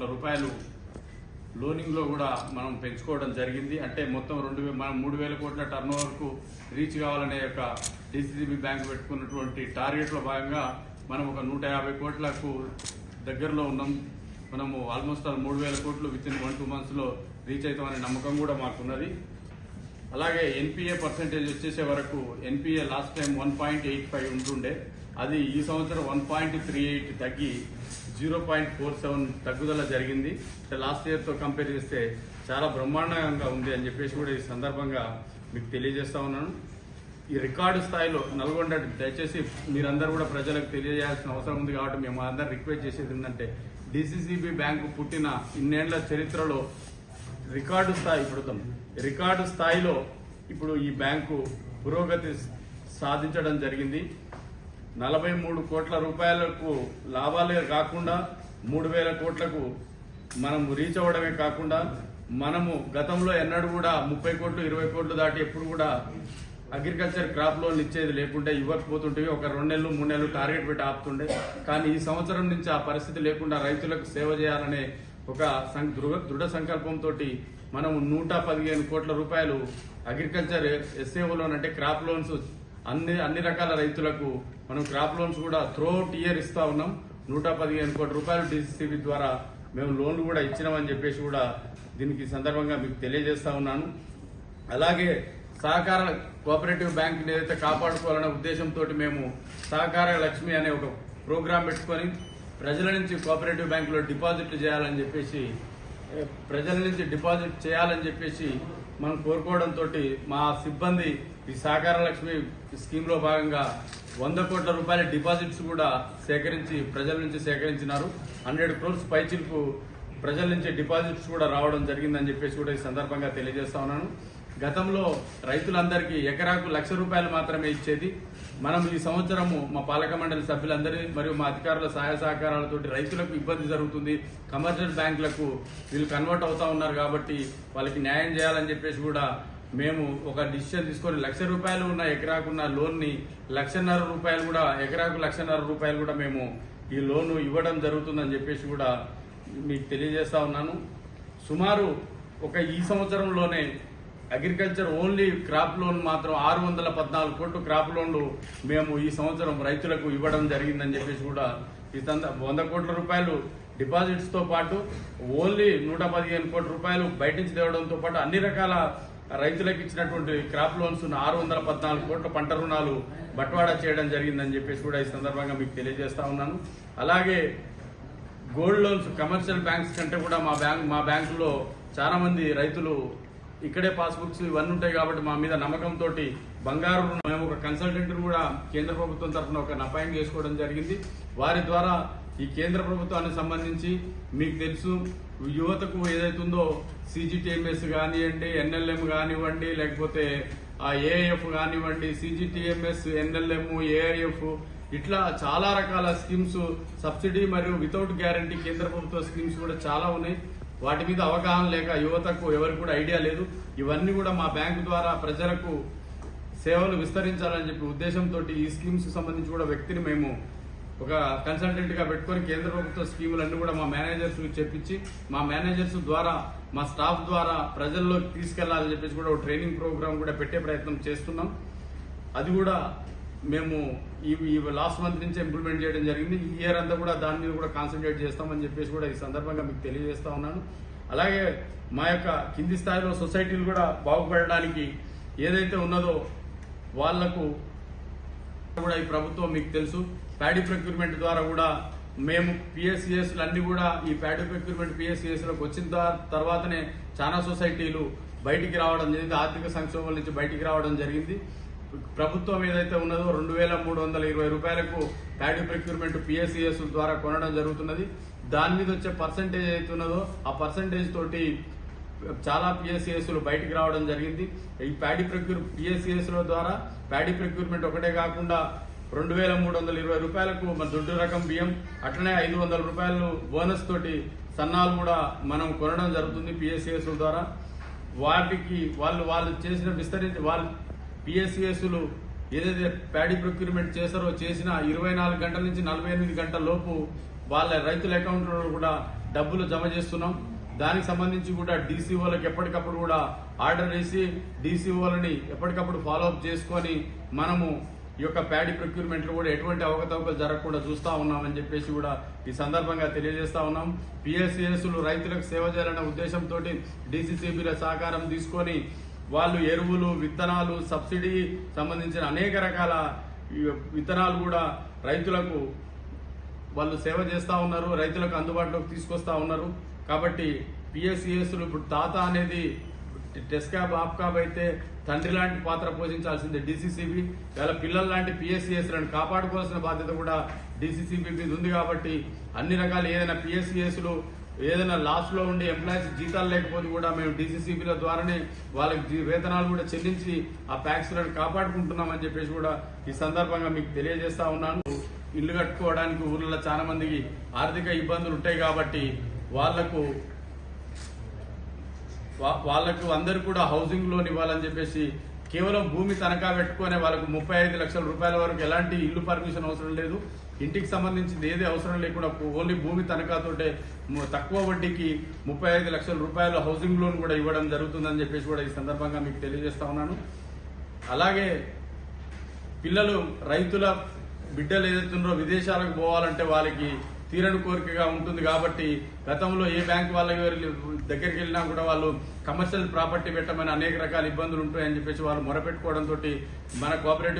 కోట్ల రూపాయలు లోనింగ్లో కూడా మనం పెంచుకోవడం జరిగింది. అంటే మొత్తం రెండు మనం మూడు వేల కోట్ల టర్న్ ఓవర్కు రీచ్ కావాలనే యొక్క డిసిసిబి బ్యాంక్ పెట్టుకున్నటువంటి టార్గెట్లో భాగంగా మనం ఒక నూట యాభై కోట్లకు దగ్గరలో ఉన్నాం. మనము ఆల్మోస్ట్ ఆల్ మూడు వేల కోట్లు విత్ ఇన్ వన్ టూ మంత్స్లో రీచ్ అవుతామనే నమ్మకం కూడా మాకున్నది. అలాగే ఎన్పిఏ పర్సంటేజ్ వచ్చేసే వరకు NPA last time one point eight five ఉంటుండే. అది ఈ సంవత్సరం వన్ పాయింట్ త్రీ ఎయిట్ తగ్గి జీరో పాయింట్ ఫోర్ సెవెన్ తగ్గుదల జరిగింది. లాస్ట్ ఇయర్తో కంపేర్ చేస్తే చాలా బ్రహ్మాండంగా ఉంది అని చెప్పేసి కూడా ఈ సందర్భంగా మీకు తెలియజేస్తా ఉన్నాను. ఈ రికార్డు స్థాయిలో నల్గొండ దయచేసి మీరందరూ కూడా ప్రజలకు తెలియజేయాల్సిన అవసరం ఉంది కాబట్టి మేము అందరం రిక్వెస్ట్ చేసేది ఏంటంటే డిసిసిబి బ్యాంకు పుట్టిన ఇన్నేళ్ళ చరిత్రలో రికార్డు స్థాయి ఇప్పుడు రికార్డు స్థాయిలో ఇప్పుడు ఈ బ్యాంకు పురోగతి సాధించడం జరిగింది. నలభై మూడు కోట్ల రూపాయలకు లాభాలే కాకుండా మూడు వేల కోట్లకు మనం రీచ్ అవ్వడమే కాకుండా మనము గతంలో ఎన్నడూ కూడా ముప్పై కోట్లు ఇరవై కోట్లు దాటి ఎప్పుడు కూడా అగ్రికల్చర్ క్రాప్ లోన్ ఇచ్చేది లేకుంటే ఇవ్వకపోతుంటే ఒక రెండు నెలలు మూడు నెలలు టార్గెట్ పెట్టి ఆపుతుండే. కానీ ఈ సంవత్సరం నుంచి ఆ పరిస్థితి లేకుండా రైతులకు సేవ చేయాలనే ఒక సం- దృఢ దృఢ సంకల్పంతో మనము నూట పదిహేను కోట్ల రూపాయలు అగ్రికల్చర్ ఎస్ఏఓ లోన్ అంటే క్రాప్ లోన్స్ అన్ని అన్ని రకాల రైతులకు మనం క్రాప్ లోన్స్ కూడా త్రూఅవుట్ ఇయర్ ఇస్తా ఉన్నాం. నూట పదిహేను కోట్ల రూపాయలు డిసిసిబి ద్వారా మేము లోన్లు కూడా ఇచ్చినామని చెప్పేసి కూడా దీనికి సందర్భంగా మీకు తెలియజేస్తా ఉన్నాను. అలాగే సహకార కోఆపరేటివ్ బ్యాంక్ ఏదైతే కాపాడుకోవాలనే ఉద్దేశంతో మేము సహకార లక్ష్మి అనే ఒక ప్రోగ్రాం పెట్టుకొని ప్రజల నుంచి కోఆపరేటివ్ బ్యాంకులో డిపాజిట్లు చేయాలని చెప్పేసి ప్రజల నుంచి డిపాజిట్ చేయాలని చెప్పేసి మనం కోరుకోవడంతో మా సిబ్బంది ఈ సహకార లక్ష్మి స్కీమ్లో భాగంగా వంద కోట్ల రూపాయల డిపాజిట్స్ కూడా సేకరించి ప్రజల నుంచి సేకరించినారు. హండ్రెడ్ క్రోర్స్ పైచిలకు ప్రజల నుంచి డిపాజిట్స్ కూడా రావడం జరిగిందని చెప్పేసి కూడా ఈ సందర్భంగా తెలియజేస్తా ఉన్నాను. గతంలో రైతులందరికీ ఎకరాకు లక్ష రూపాయలు మాత్రమే ఇచ్చేది. మనం ఈ సంవత్సరము మా పాలక మండలి సభ్యులందరి మరియు మా అధికారుల సహాయ సహకారాలతో రైతులకు ఇబ్బంది జరుగుతుంది. కమర్షియల్ బ్యాంకులకు వీళ్ళు కన్వర్ట్ అవుతా ఉన్నారు కాబట్టి వాళ్ళకి న్యాయం చేయాలని చెప్పేసి కూడా మేము ఒక డిసిషన్ తీసుకొని లక్ష రూపాయలు ఉన్న ఎకరాకున్న లోన్ని లక్షన్నర రూపాయలు కూడా ఎకరాకు లక్షన్నర రూపాయలు కూడా మేము ఈ లోను ఇవ్వడం జరుగుతుందని చెప్పేసి కూడా మీకు తెలియజేస్తా ఉన్నాను. సుమారు ఒక ఈ సంవత్సరంలోనే అగ్రికల్చర్ ఓన్లీ క్రాప్ లోన్ మాత్రం ఆరు వందల పద్నాలుగు కోట్లు క్రాప్ లోన్లు మేము ఈ సంవత్సరం రైతులకు ఇవ్వడం జరిగిందని చెప్పేసి కూడా ఈ వంద కోట్ల రూపాయలు డిపాజిట్స్తో పాటు ఓన్లీ నూట పదిహేను కోట్ల రూపాయలు బయట నుంచి తేవడంతో పాటు అన్ని రకాల రైతులకు ఇచ్చినటువంటి క్రాప్ లోన్స్ ఆరు వందల పద్నాలుగు కోట్ల పంట రుణాలు బట్వాడా చేయడం జరిగిందని చెప్పేసి కూడా ఈ సందర్భంగా మీకు తెలియజేస్తా ఉన్నాను. అలాగే గోల్డ్ లోన్స్ కమర్షియల్ బ్యాంక్స్ కంటే కూడా మా బ్యాంక్ మా బ్యాంకులో చాలామంది రైతులు ఇక్కడే పాస్బుక్స్ ఇవన్నీ ఉంటాయి కాబట్టి మా మీద నమ్మకంతో బంగారు రుణం మేము ఒక కన్సల్టెంట్ కూడా కేంద్ర ప్రభుత్వం తరఫున ఒక అపాయింట్ చేసుకోవడం జరిగింది. వారి ద్వారా ఈ కేంద్ర ప్రభుత్వానికి సంబంధించి మీకు తెలుసు యువతకు ఏదైతుందో సిజిటిఎంఎస్ కానివ్వండి ఎన్ఎల్ఎం కానివ్వండి లేకపోతే ఆ ఏఐఎఫ్ కానివ్వండి సిజిటిఎంఎస్ ఎన్ఎల్ఎం ఏఐఎఫ్ ఇట్లా చాలా రకాల స్కీమ్స్ సబ్సిడీ మరియు వితౌట్ గ్యారంటీ కేంద్ర ప్రభుత్వ స్కీమ్స్ కూడా చాలా ఉన్నాయి. వాటి మీద అవగాహన లేక యువతకు ఎవరికి కూడా ఐడియా లేదు. ఇవన్నీ కూడా మా బ్యాంకు ద్వారా ప్రజలకు సేవలు విస్తరించాలని చెప్పి ఉద్దేశంతో ఈ స్కీమ్స్ సంబంధించి కూడా వ్యక్తిని మేము ఒక కన్సల్టెంట్గా పెట్టుకొని కేంద్ర ప్రభుత్వ స్కీములన్నీ కూడా మా మేనేజర్స్ చెప్పించి మా మేనేజర్స్ ద్వారా మా స్టాఫ్ ద్వారా ప్రజల్లోకి తీసుకెళ్ళాలని చెప్పేసి కూడా ఒక ట్రైనింగ్ ప్రోగ్రామ్ కూడా పెట్టే ప్రయత్నం చేస్తున్నాం. అది కూడా మేము ఈ ఈ లాస్ట్ మంత్ నుంచి ఇంప్లిమెంట్ చేయడం జరిగింది. ఈ ఇయర్ అంతా కూడా దాని మీద కూడా కాన్సన్ట్రేట్ చేస్తామని చెప్పేసి కూడా ఈ సందర్భంగా మీకు తెలియజేస్తా ఉన్నాను. అలాగే మా యొక్క కింది స్థాయిలో సొసైటీలు కూడా బాగుపడడానికి ఏదైతే ఉన్నదో వాళ్ళకు కూడా ఈ ప్రభుత్వం మీకు తెలుసు. ప్యాడీ ప్రొక్యూర్మెంట్ ద్వారా కూడా మేము పిఎస్సిఎస్లు అన్ని కూడా ఈ ప్యాడీ ప్రొక్యూర్మెంట్ పిఎస్సిఎస్లోకి వచ్చిన తర్వాతనే చాలా సొసైటీలు బయటికి రావడం జరిగింది. ఆర్థిక సంక్షోభం నుంచి బయటికి రావడం జరిగింది. ప్రభుత్వం ఏదైతే ఉన్నదో రెండు వేల మూడు వందల ఇరవై రూపాయలకు ప్యాడీ ప్రొక్యూర్మెంట్ పిఎస్సిఎస్ ద్వారా కొనడం జరుగుతున్నది. దాని మీద వచ్చే పర్సంటేజ్ ఏదైతే ఉన్నదో ఆ పర్సంటేజ్ తోటి చాలా పిఎస్సిఎస్లు బయటికి రావడం జరిగింది. ఈ ప్యాడీ ప్రొక్యూర్ పిఎస్సిఎస్ల ద్వారా ప్యాడీ ప్రొక్యూర్మెంట్ ఒకటే కాకుండా రెండు వేల మూడు వందల ఇరవై రూపాయలకు మన దొడ్డు రకం బియ్యం అట్లనే ఐదు వందల రూపాయలు బోనస్ తోటి సన్నాలు కూడా మనం కొనడం జరుగుతుంది పిఎస్సిఎస్ల ద్వారా. వాటికి వాళ్ళు వాళ్ళు చేసిన విస్తరించి వాళ్ళు పిఎస్సిఎస్లు ఏదైతే ప్యాడీ ప్రొక్యూర్మెంట్ చేశారో చేసిన ఇరవై నాలుగు గంటల నుంచి నలభై ఎనిమిది గంటల లోపు వాళ్ళ రైతుల అకౌంట్లో కూడా డబ్బులు జమ చేస్తున్నాం. దానికి సంబంధించి కూడా డీసీఓలకు ఎప్పటికప్పుడు కూడా ఆర్డర్ వేసి డీసీఓలని ఎప్పటికప్పుడు ఫాలో అప్ చేసుకొని మనము ఈ యొక్క ప్యాడీ ప్రొక్యూర్మెంట్లో కూడా ఎటువంటి అవకతవకలు జరగకుండా చూస్తూ ఉన్నామని చెప్పేసి కూడా ఈ సందర్భంగా తెలియజేస్తా ఉన్నాం. పిఎస్సిఎస్లు రైతులకు సేవ చేయాలనే ఉద్దేశంతో డీసీసీబీల సహకారం తీసుకొని వాళ్ళు ఎరువులు విత్తనాలు సబ్సిడీ సంబంధించిన అనేక రకాల విత్తనాలు కూడా రైతులకు వాళ్ళు సేవ చేస్తా ఉన్నారు రైతులకు అందుబాటులోకి తీసుకొస్తా ఉన్నారు. కాబట్టి పిఎస్సిఎస్లు ఇప్పుడు తాత అనేది టెస్కాబ్ ఆప్కాబ్ అయితే తండ్రి లాంటి పాత్ర పోషించాల్సిందే డిసిసిబి. వాళ్ళ పిల్లల లాంటి పిఎస్సిఎస్లను కాపాడుకోవాల్సిన బాధ్యత కూడా డిసిసిబి మీద ఉంది కాబట్టి అన్ని రకాల ఏదైనా పిఎస్సిఎస్లు ఏదైనా లాస్లో ఉండి ఎంప్లాయీస్ జీతాలు లేకపోతే కూడా మేము డీసీసీబీల ద్వారానే వాళ్ళకి వేతనాలు కూడా చెల్లించి ఆ ప్యాక్స్లను కాపాడుకుంటున్నామని చెప్పేసి కూడా ఈ సందర్భంగా మీకు తెలియజేస్తా ఉన్నాను. ఇల్లు కట్టుకోవడానికి ఊర్లలో చాలా మందికి ఆర్థిక ఇబ్బందులు ఉంటాయి కాబట్టి వాళ్ళకు వా- వాళ్ళకు అందరు కూడా హౌసింగ్ లోన్ ఇవ్వాలని చెప్పేసి కేవలం భూమి తనఖా పెట్టుకునే వాళ్ళకు ముప్పై ఐదు లక్షల రూపాయల వరకు ఎలాంటి ఇల్లు పర్మిషన్ అవసరం లేదు. ఇంటికి సంబంధించింది ఏది అవసరం లేకుండా ఓన్లీ భూమి తనఖాతోటే తక్కువ వడ్డీకి ముప్పై ఐదు లక్షల రూపాయల హౌసింగ్ లోన్ కూడా ఇవ్వడం జరుగుతుందని చెప్పేసి కూడా ఈ సందర్భంగా మీకు తెలియజేస్తా ఉన్నాను. అలాగే పిల్లలు రైతుల బిడ్డలు ఏదైతున్నారో విదేశాలకు పోవాలంటే వాళ్ళకి తీరని కోరికగా ఉంటుంది కాబట్టి గతంలో ఏ బ్యాంక్ వాళ్ళ దగ్గరికి వెళ్ళినా కూడా వాళ్ళు కమర్షియల్ ప్రాపర్టీ పెట్టమని అనేక రకాల ఇబ్బందులు ఉంటాయని చెప్పేసి వాళ్ళు మొరపెట్టుకోవడంతో మన కోఆపరేటివ్